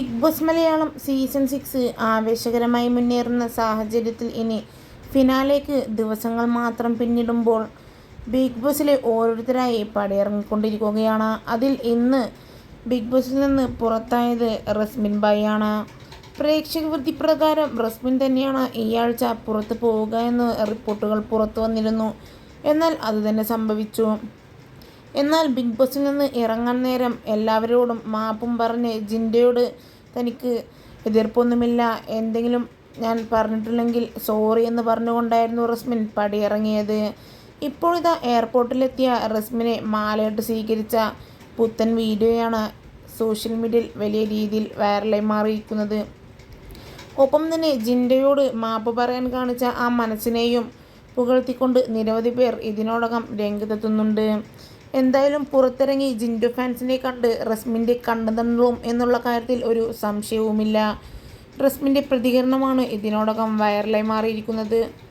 Bigg Boss Malayalam season six ആവേശകരമായി മുന്നേറുന്ന സാഹചര്യത്തിൽ ഇനി ഫിനാലേക്ക് ദിവസങ്ങൾ മാത്രം പിന്നിടുമ്പോൾ ബിഗ് ബോസിലെ ഓരോരുത്തരായി പടയിറങ്ങിക്കൊണ്ടിരിക്കുകയാണ്. അതിൽ ഇന്ന് ബിഗ് ബോസിൽ നിന്ന് പുറത്തായത് റസ്മിൻ ബായിയാണ് പ്രേക്ഷക വൃത്തി പ്രകാരം റസ്മിൻ തന്നെയാണ് ഈ ആഴ്ച പുറത്തു പോവുക എന്ന് റിപ്പോർട്ടുകൾ പുറത്തു വന്നിരുന്നു. എന്നാൽ അതുതന്നെ സംഭവിച്ചു. എന്നാൽ ബിഗ് ബോസിൽ നിന്ന് ഇറങ്ങാൻ നേരം എല്ലാവരോടും മാപ്പും പറഞ്ഞ് ജിൻഡയോട് തനിക്ക് എതിർപ്പൊന്നുമില്ല. എന്തെങ്കിലും ഞാൻ പറഞ്ഞിട്ടില്ലെങ്കിൽ സോറി എന്ന് പറഞ്ഞുകൊണ്ടായിരുന്നു റസ്മിൻ പടിയിറങ്ങിയത്. ഇപ്പോഴിതാ എയർപോർട്ടിലെത്തിയ റസ്മിനെ മാലയിട്ട് സ്വീകരിച്ച പുത്തൻ വീഡിയോയാണ് സോഷ്യൽ മീഡിയയിൽ വലിയ രീതിയിൽ വൈറലായി മാറിയിരിക്കുന്നത്. ഒപ്പം തന്നെ ജിൻഡയോട് മാപ്പ് പറയാൻ കാണിച്ച ആ മനസ്സിനെയും പുകഴ്ത്തിക്കൊണ്ട് നിരവധി പേർ ഇതിനോടകം രംഗത്തെത്തുന്നുണ്ട്. എന്തായാലും പുറത്തിറങ്ങി ജിൻഡു ഫാൻസിനെ കണ്ട് റസ്മിന്റെ കണ്ണു തള്ളും എന്നുള്ള കാര്യത്തിൽ ഒരു സംശയവുമില്ല. റസ്മിന്റെ പ്രതികരണമാണ് ഇതിനോടകം വൈറലായി മാറിയിരിക്കുന്നത്.